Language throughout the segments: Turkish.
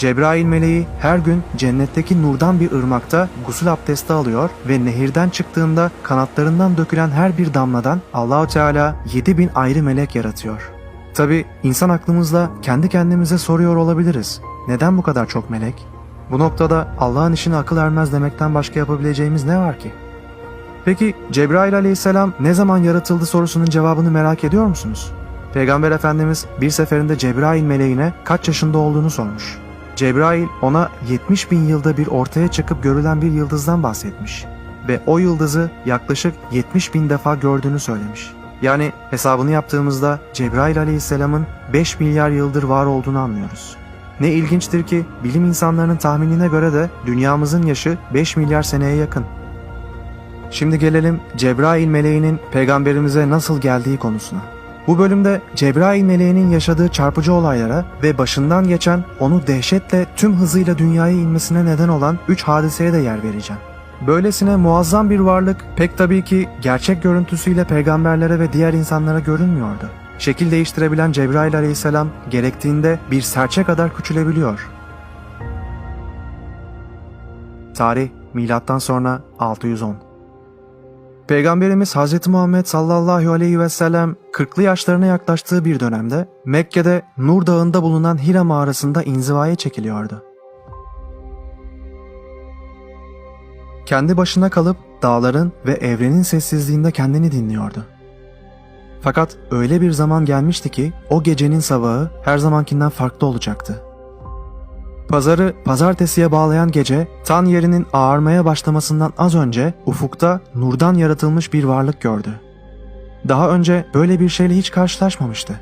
Cebrail meleği her gün cennetteki nurdan bir ırmakta gusül abdesti alıyor ve nehirden çıktığında kanatlarından dökülen her bir damladan Allahu Teala 7000 ayrı melek yaratıyor. Tabi insan aklımızla kendi kendimize soruyor olabiliriz. Neden bu kadar çok melek? Bu noktada Allah'ın işine akıl ermez demekten başka yapabileceğimiz ne var ki? Peki Cebrail aleyhisselam ne zaman yaratıldı sorusunun cevabını merak ediyor musunuz? Peygamber Efendimiz bir seferinde Cebrail meleğine kaç yaşında olduğunu sormuş. Cebrail ona 70 bin yılda bir ortaya çıkıp görülen bir yıldızdan bahsetmiş. Ve o yıldızı yaklaşık 70 bin defa gördüğünü söylemiş. Yani hesabını yaptığımızda Cebrail aleyhisselamın 5 milyar yıldır var olduğunu anlıyoruz. Ne ilginçtir ki bilim insanlarının tahminine göre de dünyamızın yaşı 5 milyar seneye yakın. Şimdi gelelim Cebrail meleğinin peygamberimize nasıl geldiği konusuna. Bu bölümde Cebrail meleğinin yaşadığı çarpıcı olaylara ve başından geçen onu dehşetle tüm hızıyla dünyaya inmesine neden olan 3 hadiseye de yer vereceğim. Böylesine muazzam bir varlık pek tabii ki gerçek görüntüsüyle peygamberlere ve diğer insanlara görünmüyordu. Şekil değiştirebilen Cebrail aleyhisselam gerektiğinde bir serçe kadar küçülebiliyor. Tarih milattan sonra 610. Peygamberimiz Hz. Muhammed sallallahu aleyhi ve sellem 40'lı yaşlarına yaklaştığı bir dönemde Mekke'de Nur Dağı'nda bulunan Hira mağarasında inzivaya çekiliyordu. Kendi başına kalıp dağların ve evrenin sessizliğinde kendini dinliyordu. Fakat öyle bir zaman gelmişti ki o gecenin sabahı her zamankinden farklı olacaktı. Pazarı pazartesiye bağlayan gece tan yerinin ağarmaya başlamasından az önce ufukta nurdan yaratılmış bir varlık gördü. Daha önce böyle bir şeyle hiç karşılaşmamıştı.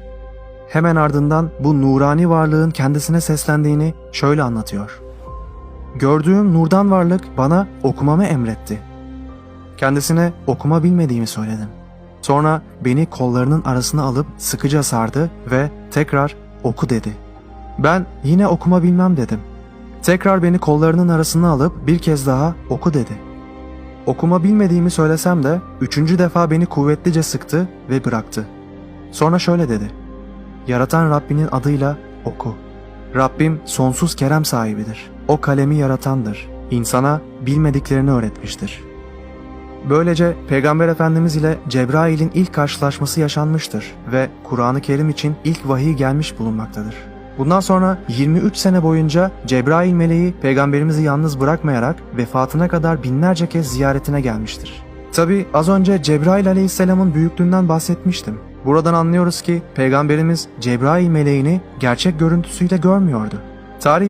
Hemen ardından bu nurani varlığın kendisine seslendiğini şöyle anlatıyor. Gördüğüm nurdan varlık bana okumamı emretti. Kendisine okuma bilmediğimi söyledim. Sonra beni kollarının arasına alıp sıkıca sardı ve tekrar oku dedi. Ben yine okuma bilmem dedim. Tekrar beni kollarının arasına alıp bir kez daha oku dedi. Okuma bilmediğimi söylesem de üçüncü defa beni kuvvetlice sıktı ve bıraktı. Sonra şöyle dedi. Yaratan Rabbinin adıyla oku. Rabbim sonsuz kerem sahibidir. O kalemi yaratandır. İnsana bilmediklerini öğretmiştir. Böylece Peygamber Efendimiz ile Cebrail'in ilk karşılaşması yaşanmıştır ve Kur'an-ı Kerim için ilk vahiy gelmiş bulunmaktadır. Bundan sonra 23 sene boyunca Cebrail meleği peygamberimizi yalnız bırakmayarak vefatına kadar binlerce kez ziyaretine gelmiştir. Tabi az önce Cebrail aleyhisselamın büyüklüğünden bahsetmiştim. Buradan anlıyoruz ki peygamberimiz Cebrail meleğini gerçek görüntüsüyle görmüyordu. Tarih